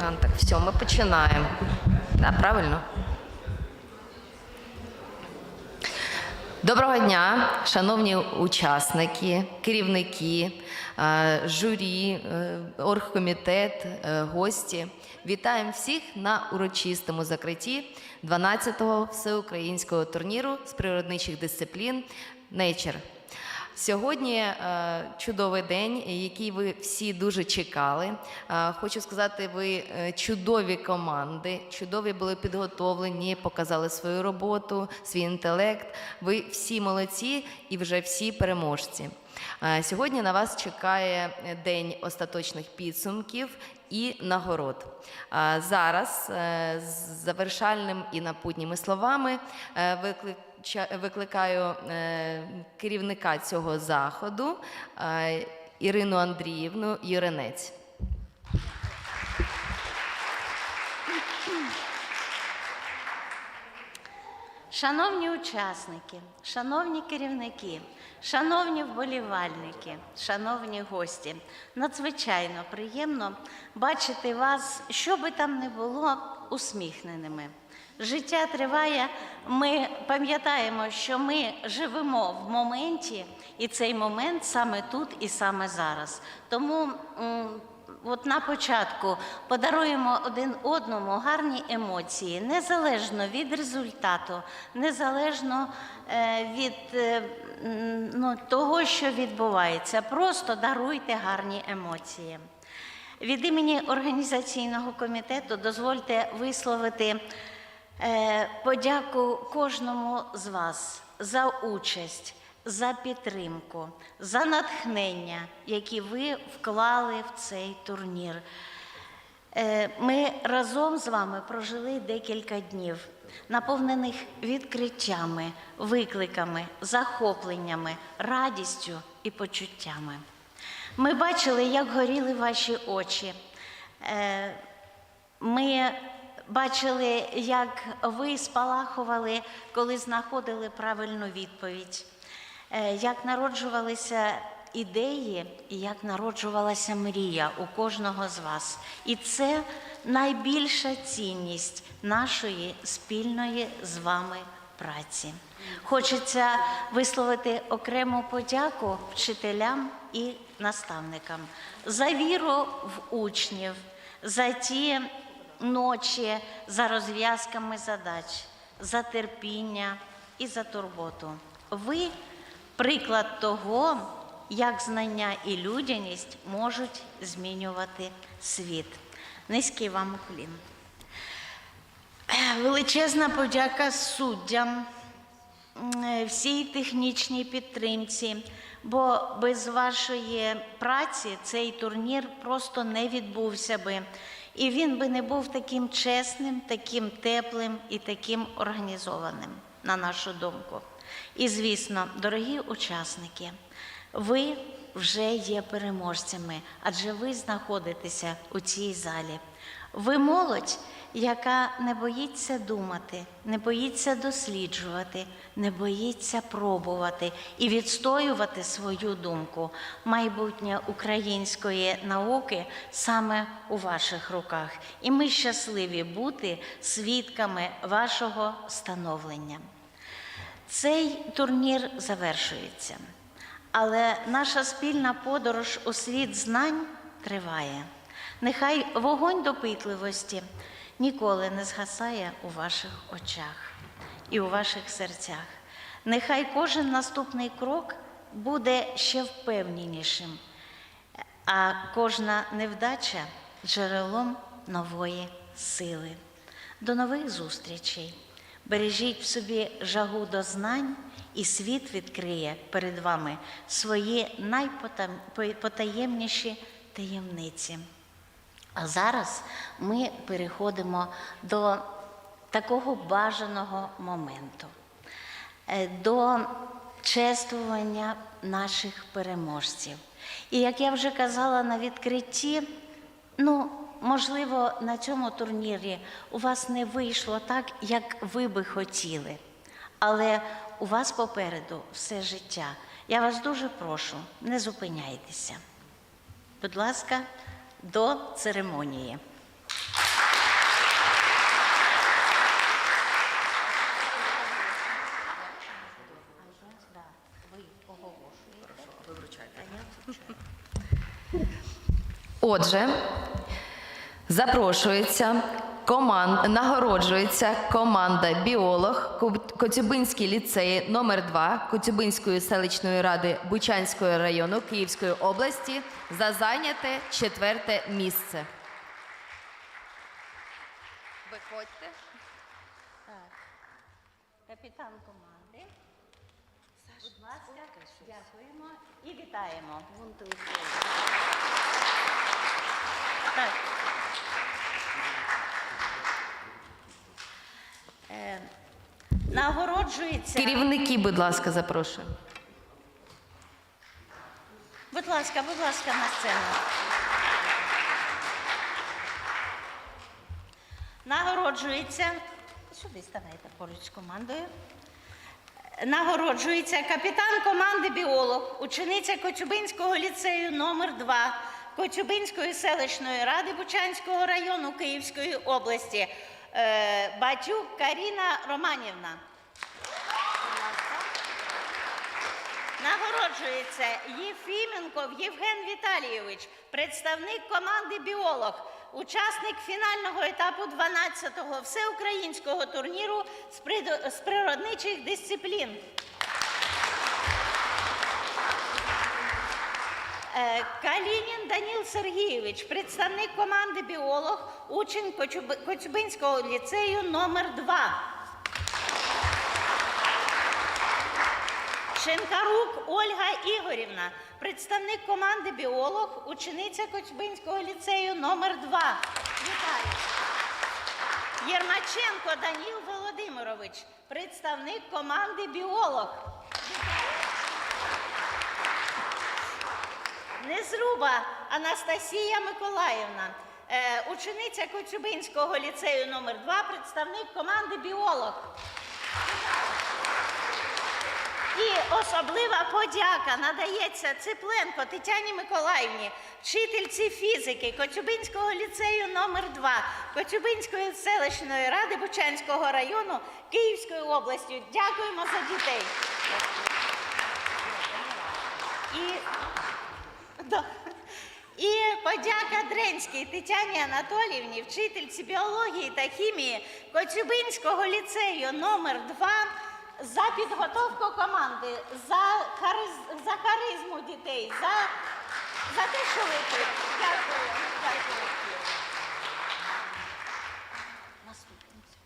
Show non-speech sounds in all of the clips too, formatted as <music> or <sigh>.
Так, все, ми починаємо. Да, правильно? Доброго дня, шановні учасники, керівники, е, журі, е, оргкомітет, е, гості. Вітаємо всіх на урочистому закритті 12-го всеукраїнського турніру з природничих дисциплін Nature. Сьогодні е, чудовий день, який ви всі дуже чекали. Е, хочу сказати, ви е, чудові команди, чудові були підготовлені, показали свою роботу, свій інтелект. Ви всі молодці і вже всі переможці. Сьогодні на вас чекає день остаточних підсумків і нагород. Е, Зараз з завершальним і напутніми словами виклик викликаю е, керівника цього заходу е, Ірину Андріївну Юринець. Шановні учасники, шановні керівники, шановні вболівальники, шановні гості, надзвичайно приємно бачити вас, що би там не було, усміхненими. Життя триває. Ми пам'ятаємо, що ми живемо в моменті, і цей момент саме тут і саме зараз. Тому От на початку подаруємо один одному гарні емоції, незалежно від результату, незалежно е, від е, ну, того, що відбувається. Просто даруйте гарні емоції. Від імені організаційного комітету дозвольте висловити подяку кожному з вас за участь, за підтримку, за натхнення, які ви вклали в цей турнір. Е, Ми разом з вами прожили декілька днів, наповнених відкриттями, викликами, захопленнями, радістю і почуттями. Ми бачили, як горіли ваші очі. Е, Ми бачили, як ви спалахували, коли знаходили правильну відповідь, Е, як народжувалися ідеї і як народжувалася мрія у кожного з вас. І це найбільша цінність нашої спільної з вами праці. Хочеться висловити окрему подяку вчителям і наставникам за віру в учнів, за ті ночі, за розв'язками задач, за терпіння і за турботу. Ви приклад того, як знання і людяність можуть змінювати світ. Низький вам уклін. Величезна подяка суддям, всій технічній підтримці, бо без вашої праці цей турнір просто не відбувся би. І він би не був таким чесним, таким теплим і таким організованим, на нашу думку. І, звісно, дорогі учасники, ви вже є переможцями, адже ви знаходитеся у цій залі. Ви молодь, яка не боїться думати, не боїться досліджувати, не боїться пробувати і відстоювати свою думку. Майбутнє української науки саме у ваших руках. І ми щасливі бути свідками вашого становлення. Цей турнір завершується, але наша спільна подорож у світ знань триває. Нехай вогонь допитливості ніколи не згасає у ваших очах і у ваших серцях. Нехай кожен наступний крок буде ще впевненішим, а кожна невдача джерелом нової сили. До нових зустрічей! Бережіть в собі жагу до знань, і світ відкриє перед вами свої найпотаємніші таємниці. А зараз ми переходимо до такого бажаного моменту, е, до чествування наших переможців. І як я вже казала на відкритті, ну, можливо, на цьому турнірі у вас не вийшло так, як ви би хотіли. Але у вас попереду все життя. Я вас дуже прошу, не зупиняйтеся. Будь ласка, до церемонії. Отже, запрошується команд, нагороджується команда біолог Коцюбинський ліцей номер 2 Коцюбинської селищної ради Бучанського району Київської області за зайняте четверте місце. Виходьте. Капітан команди. Будь ласка, дякуємо і вітаємо. Так. Е, Нагороджується. Керівники, будь ласка, запрошую. Будь ласка, будь ласка, на сцену. Нагороджується. Сюди ставайте поруч з командою. Нагороджується капітан команди біолог, учениця Коцюбинського ліцею номер 2 Коцюбинської селищної ради Бучанського району Київської області. Е, Батюк Каріна Романівна. Нагороджується Єфіменков Євген Віталійович, представник команди біолог, учасник фінального етапу 12-го всеукраїнського турніру з природничих дисциплін. Калінін Даніл Сергійович, представник команди біолог, учень Коцюбинського ліцею номер 2 Шенкарук Ольга Ігорівна, представник команди біолог, учениця Коцюбинського ліцею номер 2 Вітаю. Єрмаченко Даніл Володимирович, представник команди біолог. Незруба Анастасія Миколаївна, е, учениця Коцюбинського ліцею номер 2 представник команди біолог. І особлива подяка надається Ципленко Тетяні Миколаївні, вчительці фізики Коцюбинського ліцею номер 2 Коцюбинської селищної ради Бучанського району Київської області. Дякуємо за дітей. І, І подяка Дренській Тетяні Анатоліївні, вчительці біології та хімії Коцюбинського ліцею номер 2 за підготовку команди, за, хариз- за харизму дітей, за, за те, що ви тут. Дякую. Дякую. Наступниця.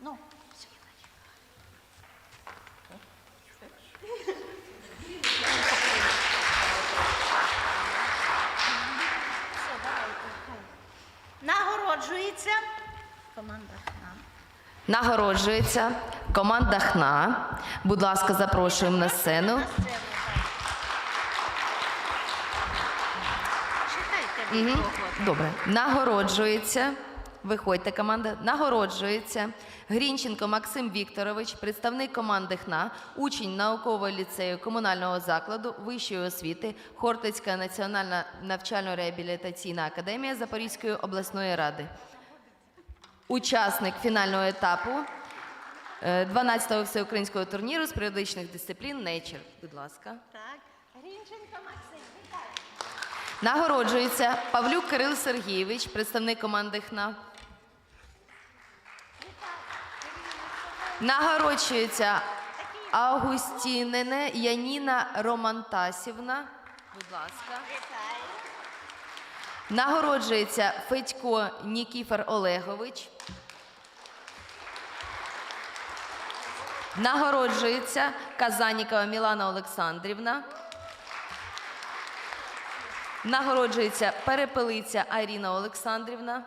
Ну, все. Все, давайте. хай. Нагороджується команда ХНА. Нагороджується команда ХНА. Будь ласка, запрошуємо на сцену. Читайте Мгм. Добре. Нагороджується. Виходьте, команда. Нагороджується Грінченко Максим Вікторович, представник команди ХНА, учень наукового ліцею комунального закладу вищої освіти, Хортицька національна навчально-реабілітаційна академія Запорізької обласної ради. Учасник фінального етапу е, 12-го всеукраїнського турніру з періодичних дисциплін Nature. Будь ласка. Так. Грінченко Максим. Нагороджується Павлюк Кирил Сергійович, представник команди ХНА. Нагороджується Августінене Яніна Романтасівна. Будь ласка. Нагороджується Федько Нікіфор Олегович. Нагороджується Казанікова Мілана Олександрівна. Нагороджується Перепелиця Аріна Олександрівна.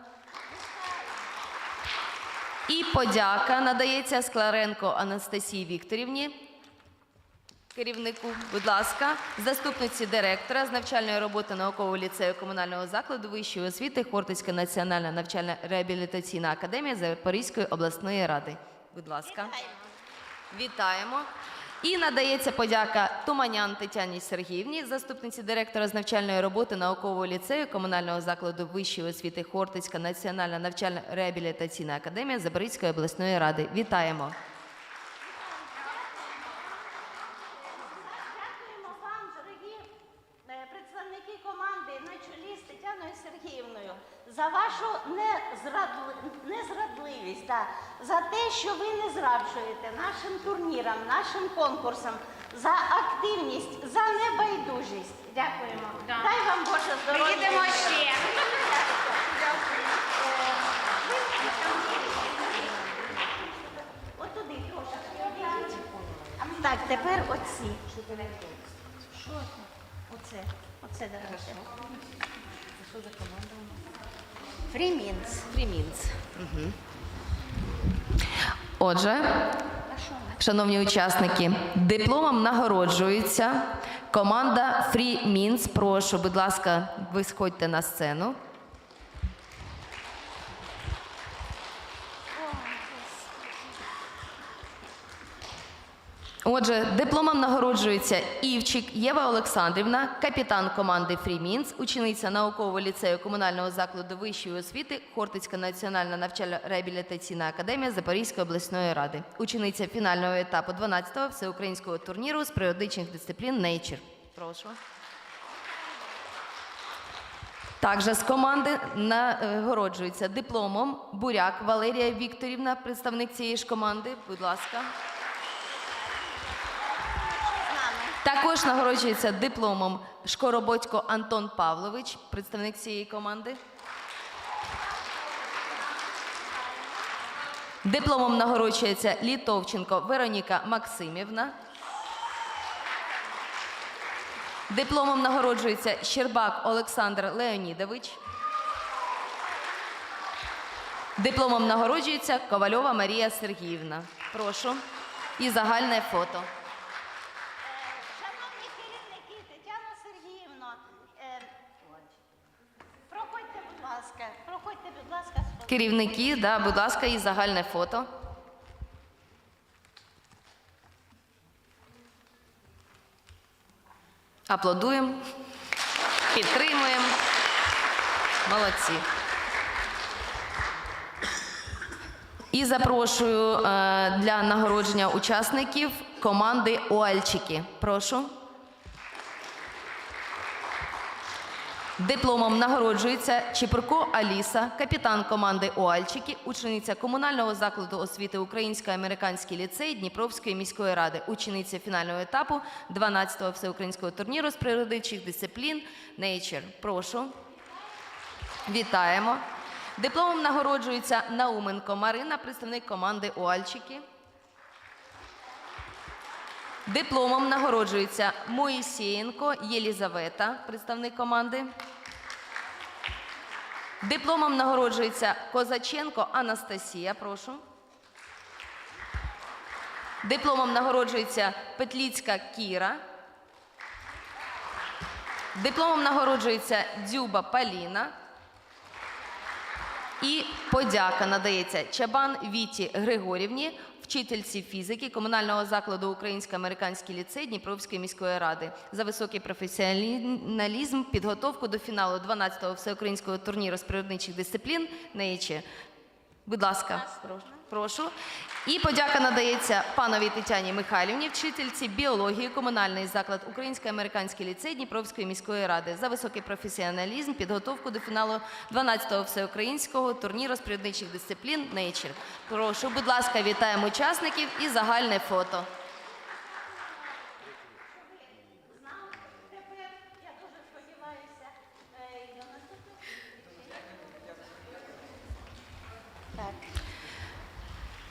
І подяка надається Скларенко Анастасії Вікторівні. Керівнику, будь ласка, заступниці директора з навчальної роботи наукового ліцею комунального закладу вищої освіти Хортицька національна навчальна реабілітаційна академія Запорізької обласної ради. Будь ласка, Вітаємо. І надається подяка Туманян Тетяні Сергіївні, заступниці директора з навчальної роботи наукового ліцею комунального закладу вищої освіти Хортицька національна навчальна реабілітаційна академія Запорізької обласної ради. Вітаємо. Дякуємо вам, дорогі за вашу незрадли- незрадливість, та, за те, що ви не зраджуєте нашим турнірам, нашим конкурсам, за активність, за небайдужість. Дякуємо. Да. Дай вам Боже здоров'я. Приїдемо ще. От туди трошки. Так, тепер оці. Що це? Оце. Оце давайте. Що за команда? Фрімінс. Фрімінц. Угу. Отже, шановні учасники, дипломом нагороджується команда Free Means. Прошу, будь ласка, ви сходьте на сцену. Отже, дипломом нагороджується Івчик Єва Олександрівна, капітан команди Фрімінс, учениця наукового ліцею комунального закладу вищої освіти Хортицька національна навчально-реабілітаційна академія Запорізької обласної ради, учениця фінального етапу 12-го всеукраїнського турніру з природичних дисциплін Nature. Прошу. Також з команди нагороджується дипломом Буряк Валерія Вікторівна, представник цієї ж команди. Будь ласка. Також нагороджується дипломом Шкорободько Антон Павлович, представник цієї команди. Дипломом нагороджується Літовченко Вероніка Максимівна. Дипломом нагороджується Щербак Олександр Леонідович. Дипломом нагороджується Ковальова Марія Сергіївна. Прошу. І загальне фото. Шановні керівники, Тетяна Сергіївна, е, проходьте, будь ласка, проходьте, будь ласка, з фото. Керівники, да, будь ласка, і загальне фото. Аплодуємо, підтримуємо. Молодці. І запрошую е, для нагородження учасників команди Уальчики. Прошу. Дипломом нагороджується Чепурко Аліса, капітан команди Уальчики, учениця комунального закладу освіти Українсько-американський ліцей Дніпровської міської ради, учениця фінального етапу 12-го всеукраїнського турніру з природничих дисциплін Nature. Прошу. Вітаємо. Дипломом нагороджується Науменко Марина, представник команди Уальчики. Дипломом нагороджується Моїсієнко Єлізавета, представник команди. Дипломом нагороджується Козаченко Анастасія, прошу. Дипломом нагороджується Петліцька Кіра. Дипломом нагороджується Дзюба Паліна. І подяка надається Чабан Віті Григорівні, вчительці фізики комунального закладу Українсько-американський ліцей Дніпровської міської ради за високий професіоналізм, підготовку до фіналу 12-го всеукраїнського турніру з природничих дисциплін Nature. Будь ласка, прошу. Прошу. І подяка надається панові Тетяні Михайлівні, вчительці біології, комунальний заклад Українсько-американський ліцей Дніпровської міської ради за високий професіоналізм, підготовку до фіналу 12-го всеукраїнського турніру з природничих дисциплін «Нейчер». Прошу, будь ласка, вітаємо учасників і загальне фото. Тепер, я дуже сподіваюся, е, і до наступного. Так.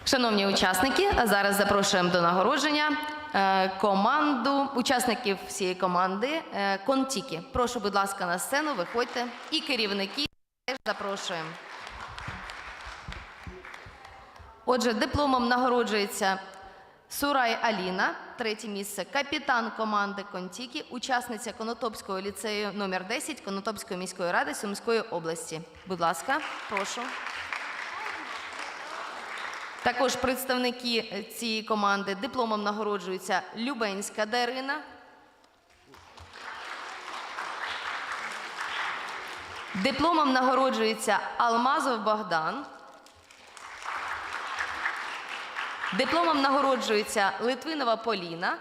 Шановні учасники, зараз запрошуємо до нагородження е, команду учасників всієї команди е, Контіки. Прошу, будь ласка, на сцену, виходьте. І керівники теж запрошуємо. Отже, дипломом нагороджується Сурай Аліна, третє місце, капітан команди Контіки, учасниця Конотопського ліцею номер 10 Конотопської міської ради Сумської області. Будь ласка, прошу. Також представники е, цієї команди дипломом нагороджуються Любенська Дарина. Дипломом нагороджується Алмазов Богдан. Дипломом нагороджується Литвинова Поліна.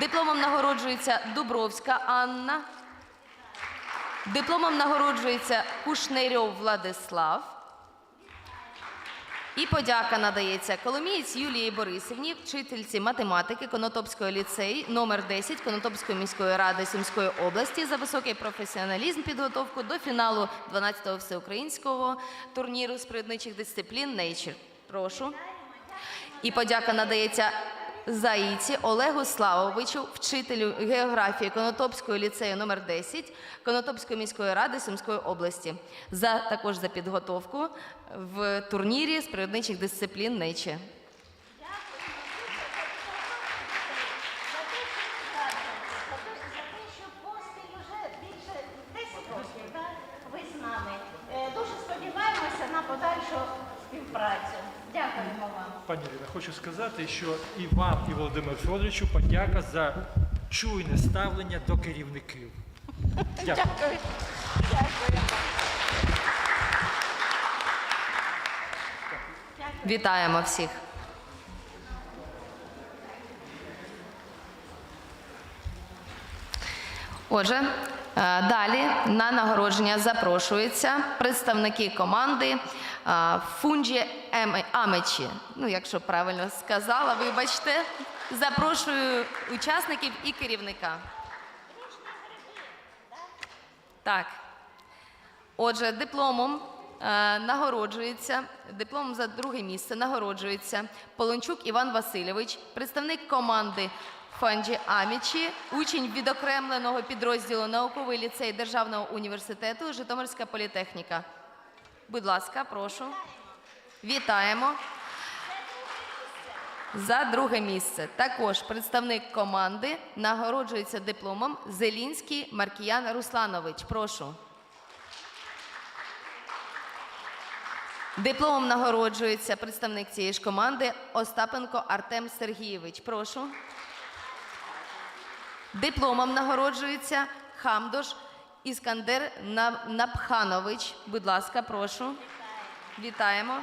Дипломом нагороджується Дубровська Анна. Дипломом нагороджується Кушнерьов Владислав. І подяка надається Коломієць Юлії Борисівні, вчительці математики Конотопського ліцею номер 10 Конотопської міської ради Сумської області за високий професіоналізм підготовку до фіналу 12-го всеукраїнського турніру з природничих дисциплін Nature. Прошу. І подяка надається Заїці Олегу Славовичу, вчителю географії Конотопського ліцею номер 10 Конотопської міської ради Сумської області, за також за підготовку в турнірі з природничих дисциплін Нече. Хочу сказати, що і вам, і Володимиру Федоровичу подяка за чуйне ставлення до керівників. Дякую. Дякую. Дякую. Вітаємо всіх! Отже, е, далі на нагородження запрошуються представники команди е, Фунджі Амечі. Ну, якщо правильно сказала, вибачте. Запрошую учасників і керівника. Так. Отже, дипломом е, нагороджується, дипломом за друге місце нагороджується Полончук Іван Васильович, представник команди Фанджі Амічі, учень відокремленого підрозділу науковий ліцей Державного університету Житомирська політехніка. Будь ласка, прошу. Вітаємо. За друге місце також представник команди нагороджується дипломом Зелінський Маркіян Русланович. Прошу. Дипломом нагороджується представник цієї ж команди Остапенко Артем Сергійович. Прошу. Дипломом нагороджується Хамдош Іскандер На- Напханович. Будь ласка, прошу. Вітаємо.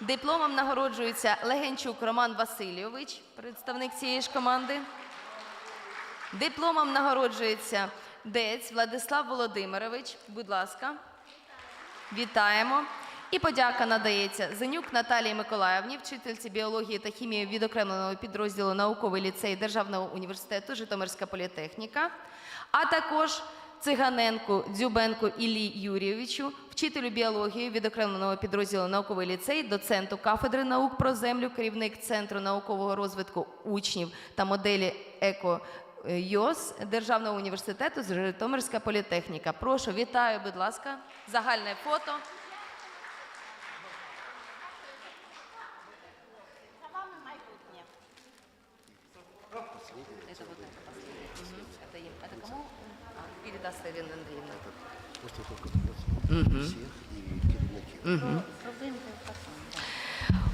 Дипломом нагороджується Легенчук Роман Васильович, представник цієї ж команди. Дипломом нагороджується Дець Владислав Володимирович. Будь ласка. Вітаємо. І подяка надається Зенюк Наталії Миколаївні, вчительці біології та хімії відокремленого підрозділу науковий ліцей Державного університету Житомирська політехніка, а також Циганенку Дзюбенку Іллі Юрійовичу, вчителю біології відокремленого підрозділу науковий ліцей, доценту кафедри наук про землю, керівник Центру наукового розвитку учнів та моделі еко. ЙОС Державного університету з Житомирська політехніка. Прошу, вітаю, будь ласка. Загальне фото. А, передаст Ирина Андреевна тут. Угу. керівників.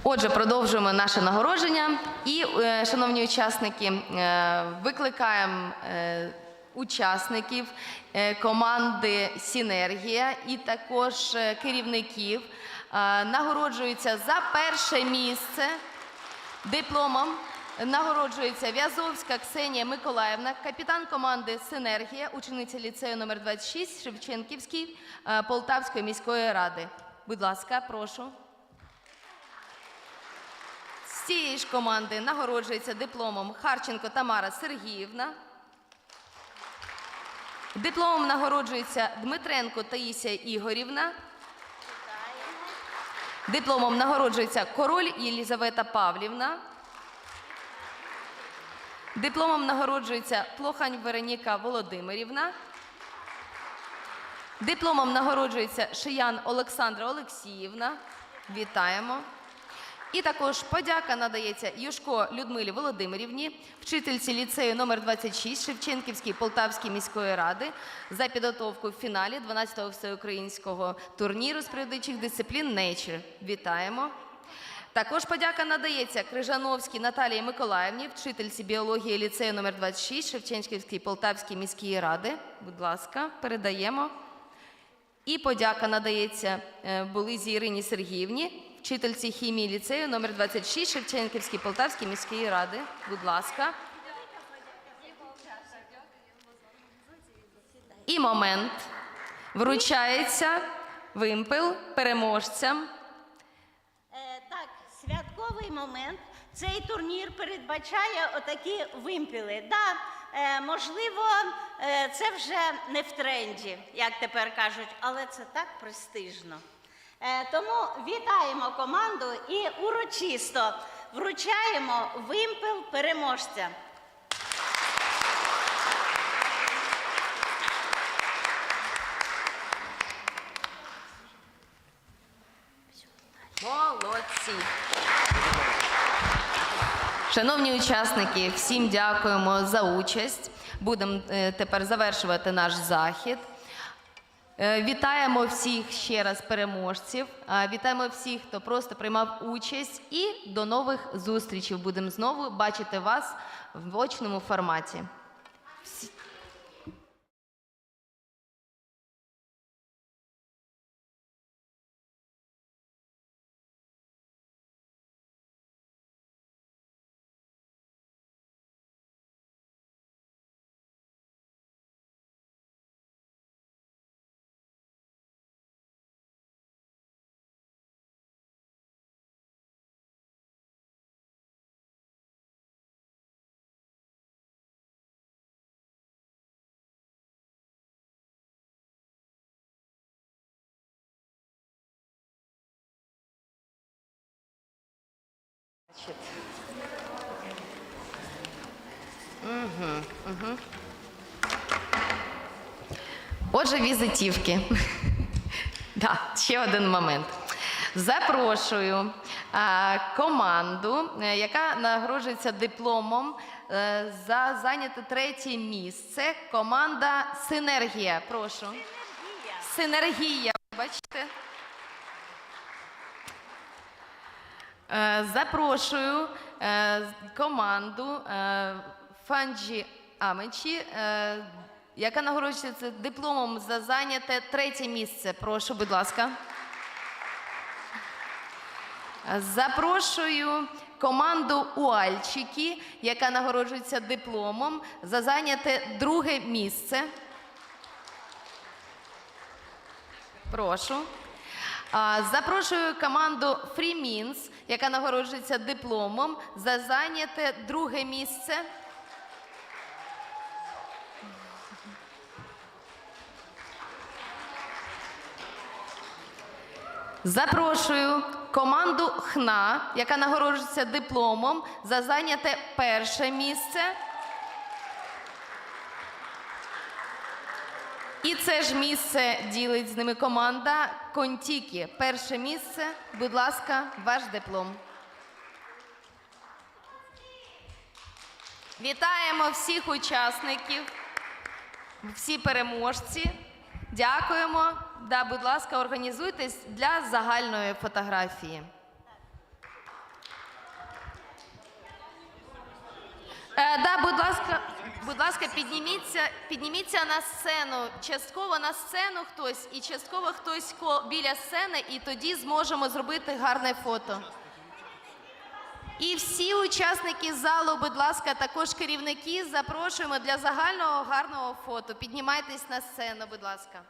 Отже, продовжуємо наше нагородження. І, е, шановні учасники, е, викликаємо е, учасників команди Сінергія і також керівників. Нагороджуються за перше місце дипломом. Нагороджується В'язовська Ксенія Миколаївна, капітан команди Синергія, учениця ліцею номер 26 Шевченківський е, Полтавської міської ради. Будь ласка, прошу. З цієї ж команди нагороджується дипломом Харченко Тамара Сергіївна. Дипломом нагороджується Дмитренко Таїсія Ігорівна. Дипломом нагороджується Король Єлізавета Павлівна. Дипломом нагороджується Плохань Вероніка Володимирівна. Дипломом нагороджується Шиян Олександра Олексіївна. Вітаємо. І також подяка надається Юшко Людмилі Володимирівні, вчительці ліцею номер 26 Шевченківської Полтавської міської ради за підготовку в фіналі 12-го всеукраїнського турніру з передаючих дисциплін Nature. Вітаємо. Також подяка надається Крижановській Наталії Миколаївні, вчительці біології ліцею номер 26 Шевченківської Полтавської міської ради. Будь ласка, передаємо. І подяка надається е, Булизі Ірині Сергіївні, вчительці хімії ліцею номер 26 Шевченківській Полтавській міської ради. Будь ласка. І момент. Вручається вимпел переможцям. Момент. Цей турнір передбачає отакі вимпіли. Да, е, можливо, е, це вже не в тренді, як тепер кажуть, але це так престижно. Е, тому вітаємо команду і урочисто вручаємо вимпел переможця. Молодці! Шановні учасники, всім дякуємо за участь. Будемо е, тепер завершувати наш захід. Е, Вітаємо всіх ще раз переможців. Вітаємо всіх, хто просто приймав участь. І до нових зустрічей. Будемо знову бачити вас в очному форматі. Мгм, мгм. Отже, візитівки. <laughs> да, ще один момент. Запрошую а, команду, е, яка нагороджується дипломом е, за зайняте третє місце. Команда Синергія. Прошу. Синергія. Бачите? Запрошую е, команду е, Фанджі Амечі, е, яка нагороджується дипломом за зайняте третє місце. Прошу, будь ласка. Е, Запрошую команду Уальчики, яка нагороджується дипломом за зайняте друге місце. Прошу. Запрошую команду Фрімінс, яка нагороджується дипломом за зайняте друге місце. Запрошую команду ХНА, яка нагороджується дипломом за зайняте перше місце. Це ж місце ділить з ними команда Контікі. Перше місце, будь ласка, ваш диплом. Вітаємо всіх учасників, всі переможці. Дякуємо. Да, будь ласка, організуйтесь для загальної фотографії. Е, да, будь ласка, будь ласка, підніміться, підніміться на сцену. Частково на сцену хтось і частково хтось ко- біля сцени, і тоді зможемо зробити гарне фото. І всі учасники залу, будь ласка, також керівники, запрошуємо для загального гарного фото. Піднімайтесь на сцену, будь ласка.